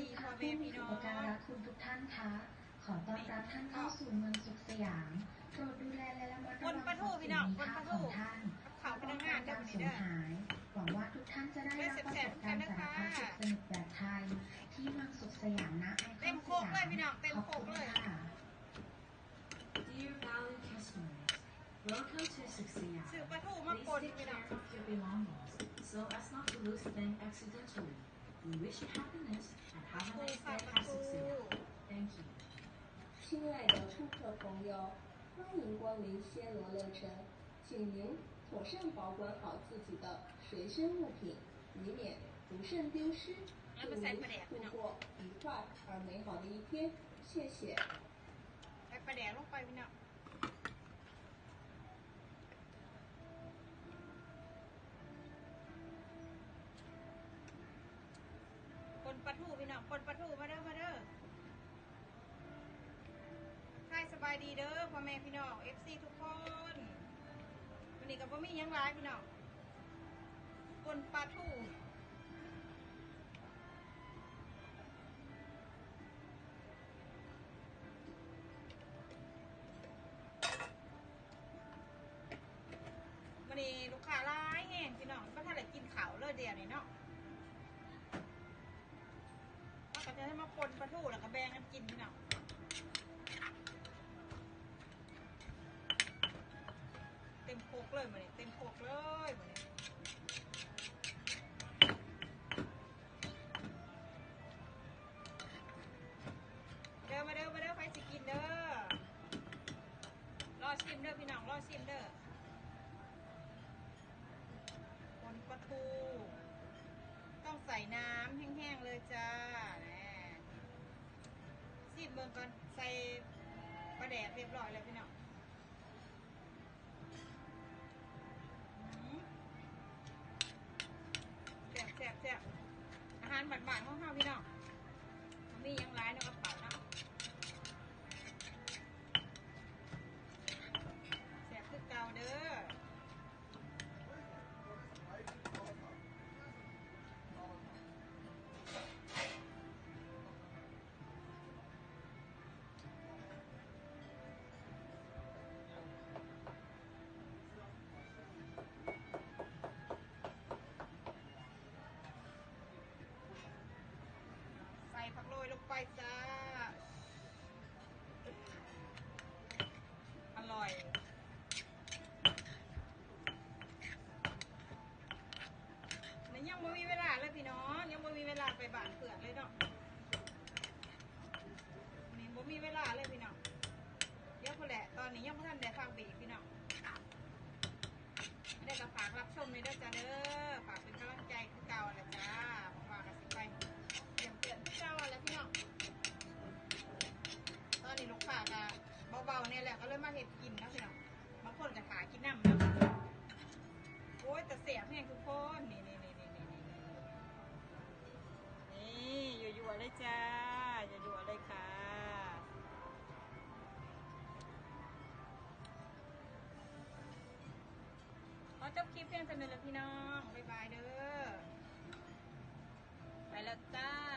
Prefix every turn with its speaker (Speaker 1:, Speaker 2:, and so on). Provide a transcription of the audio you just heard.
Speaker 1: ดีพ่อแม่พี่น้อง
Speaker 2: อุปการะคุณทุกท่านคะ ขอต้อนรับท่านเข้าสู่เมืองสุขสยามโปรดดูแลและระมัดระวัง
Speaker 1: คนปลาทูพี่น้องคนปลาทู
Speaker 2: ของท่าน
Speaker 1: เขาพนักงานเด้อ
Speaker 2: ป้
Speaker 1: วั
Speaker 2: อน
Speaker 1: นี้
Speaker 2: กั
Speaker 1: เด้อ
Speaker 2: การสูญหาย หวังว่าทุกท่านจะได้รับประสบการณ์สารพัดสุขสนุกแบบไทย ที่เมืองสุขสยามนะไอค
Speaker 1: เต็
Speaker 2: อน
Speaker 1: ม
Speaker 2: ส
Speaker 1: โคก
Speaker 2: ยาม
Speaker 1: เลยพี่น้องเต็มโคกเลย
Speaker 2: ขอบคุณค่ะ
Speaker 3: Dear valued customers, welcome to Suxiya.
Speaker 1: ซื้อปลาทูมา
Speaker 3: Please
Speaker 1: ปน
Speaker 3: take
Speaker 1: พี่น้อง
Speaker 3: care of your belongings so as not to lose them accidentally. We
Speaker 4: 亲爱的顾客朋友，欢迎光临仙罗乐城，请您妥善保管好自己的随身物品，以免不慎丢失。祝您度过愉快而美好的一天，谢谢。
Speaker 1: คนปลาทูมาเด้อมาเด้อให้สบายดีเด้อพ่อแม่พี่น้อง FC ทุกคนวันนี้กับพ่อมีหยังร้ายพี่น้องคนปลาทูวันนี้ลูกค้าร้ายแห้งพี่น้องก็ถ้าได้กินข้าวเลยเดียวนี่เนาะ จะให้มาปนปลาทูแล้วก็แบ่งกันกินพี่น้องเต็มโคกเลยมันนี้เต็มโคกเลยมันนี้เด้อมาเด้อมาเด้อใครสิกินเด้อรอชิมเด้อพี่น้องรอชิมเด้อคนปลาทูต้องใส่น้ำแห้งๆเลยจ้า แหน่ซีบเมืองก่อนใส่ปลาแดดเรียบร้อยแล้วพี่น้องแซ่บแซ่บแซ่บอาหารบานๆของข้าพี่น้องมันมียังร้ายในกระเป๋า ผัก เบาๆเนี่ยแหละก็เลยมาเห็ดกินนะพี่น้องบางคนก็ขากินน้ำนะโอ้ยแต่เสียบแห้งทุกคนนี่นี่นี่นี่นี่นี่นี่อยู่ๆเลยจ้าอยู่ๆเลยค่ะขอจบคลิปเพียงเท่านี้แหละพี่น้องบ๊ายบายเด้อไปแล้วจ้า